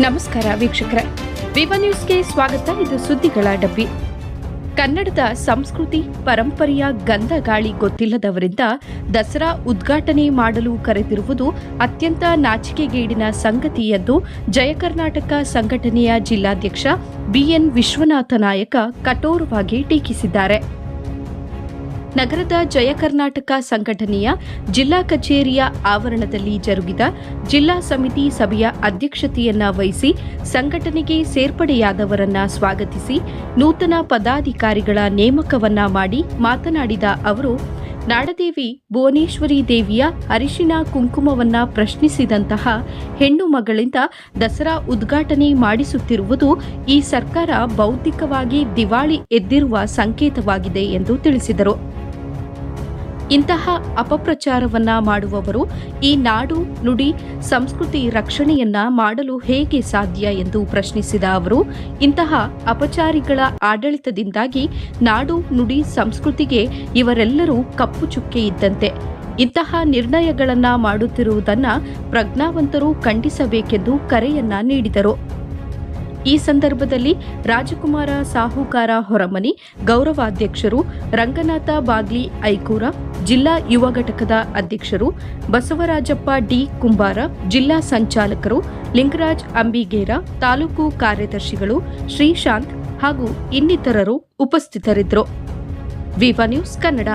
ನಮಸ್ಕಾರ ವೀಕ್ಷಕರ. ವಿವ ನ್ಯೂಸ್ಗೆ ಸ್ವಾಗತ. ಇದು ಸುದ್ದಿಗಳ ಡಬ್ಬಿ. ಕನ್ನಡದ ಸಂಸ್ಕೃತಿ, ಪರಂಪರೆಯ ಗಂಧ ಗಾಳಿ ಗೊತ್ತಿಲ್ಲದವರಿಂದ ದಸರಾ ಉದ್ಘಾಟನೆ ಮಾಡಲು ಕರೆದಿರುವುದು ಅತ್ಯಂತ ನಾಚಿಕೆಗೇಡಿನ ಸಂಗತಿ ಎಂದು ಜಯ ಕರ್ನಾಟಕ ಸಂಘಟನೆಯ ಜಿಲ್ಲಾಧ್ಯಕ್ಷ ಬಿಎನ್ ವಿಶ್ವನಾಥ ನಾಯಕ ಕಠೋರವಾಗಿ ಟೀಕಿಸಿದ್ದಾರೆ. ನಗರದ ಜಯ ಕರ್ನಾಟಕ ಸಂಘಟನೆಯ ಜಿಲ್ಲಾ ಕಚೇರಿಯ ಆವರಣದಲ್ಲಿ ಜರುಗಿದ ಜಿಲ್ಲಾ ಸಮಿತಿ ಸಭೆಯ ಅಧ್ಯಕ್ಷತೆಯನ್ನ ವಹಿಸಿ ಸಂಘಟನೆಗೆ ಸೇರ್ಪಡೆಯಾದವರನ್ನ ಸ್ವಾಗತಿಸಿ ನೂತನ ಪದಾಧಿಕಾರಿಗಳ ನೇಮಕವನ್ನ ಮಾಡಿ ಮಾತನಾಡಿದ ಅವರು, ನಾಡದೇವಿ ಭುವನೇಶ್ವರಿ ದೇವಿಯ ಅರಿಶಿನ ಕುಂಕುಮವನ್ನ ಪ್ರಶ್ನಿಸಿದಂತಹ ಹೆಣ್ಣು ಮಗಳಿಂದ ದಸರಾ ಉದ್ಘಾಟನೆ ಮಾಡಿಸುತ್ತಿರುವುದು ಈ ಸರ್ಕಾರ ಬೌದ್ಧಿಕವಾಗಿ ದಿವಾಳಿ ಎದ್ದಿರುವ ಸಂಕೇತವಾಗಿದೆ ಎಂದು ತಿಳಿಸಿದರು. ಇಂತಹ ಅಪಪ್ರಚಾರವನ್ನ ಮಾಡುವವರು ಈ ನಾಡು ನುಡಿ ಸಂಸ್ಕೃತಿ ರಕ್ಷಣೆಯನ್ನ ಮಾಡಲು ಹೇಗೆ ಸಾಧ್ಯ ಎಂದು ಪ್ರಶ್ನಿಸಿದ ಅವರು, ಇಂತಹ ಅಪಚಾರಿಗಳ ಆಡಳಿತದಿಂದಾಗಿ ನಾಡು ನುಡಿ ಸಂಸ್ಕೃತಿಗೆ ಇವರೆಲ್ಲರೂ ಕಪ್ಪು ಚುಕ್ಕೆ ಇದ್ದಂತೆ. ಇಂತಹ ನಿರ್ಣಯಗಳನ್ನ ಮಾಡುತ್ತಿರುವುದನ್ನು ಪ್ರಜ್ಞಾವಂತರು ಖಂಡಿಸಬೇಕೆಂದು ಕರೆಯನ್ನ ನೀಡಿದರು. ಈ ಸಂದರ್ಭದಲ್ಲಿ ರಾಜಕುಮಾರ ಸಾಹುಕಾರ ಹೊರಮನಿ, ಗೌರವಾಧ್ಯಕ್ಷರು ರಂಗನಾಥ ಬಾಗ್ಲಿ ಐಕೂರ, ಜಿಲ್ಲಾ ಯುವ ಘಟಕದ ಅಧ್ಯಕ್ಷರು ಬಸವರಾಜಪ್ಪ ಡಿ ಕುಂಬಾರ, ಜಿಲ್ಲಾ ಸಂಚಾಲಕರು ಲಿಂಗರಾಜ್ ಅಂಬಿಗೇರ, ತಾಲೂಕು ಕಾರ್ಯದರ್ಶಿಗಳು ಶ್ರೀಶಾಂತ್ ಹಾಗೂ ಇನ್ನಿತರರು ಉಪಸ್ಥಿತರಿದ್ದರು. ವಿವ ನ್ಯೂಸ್ ಕನ್ನಡ.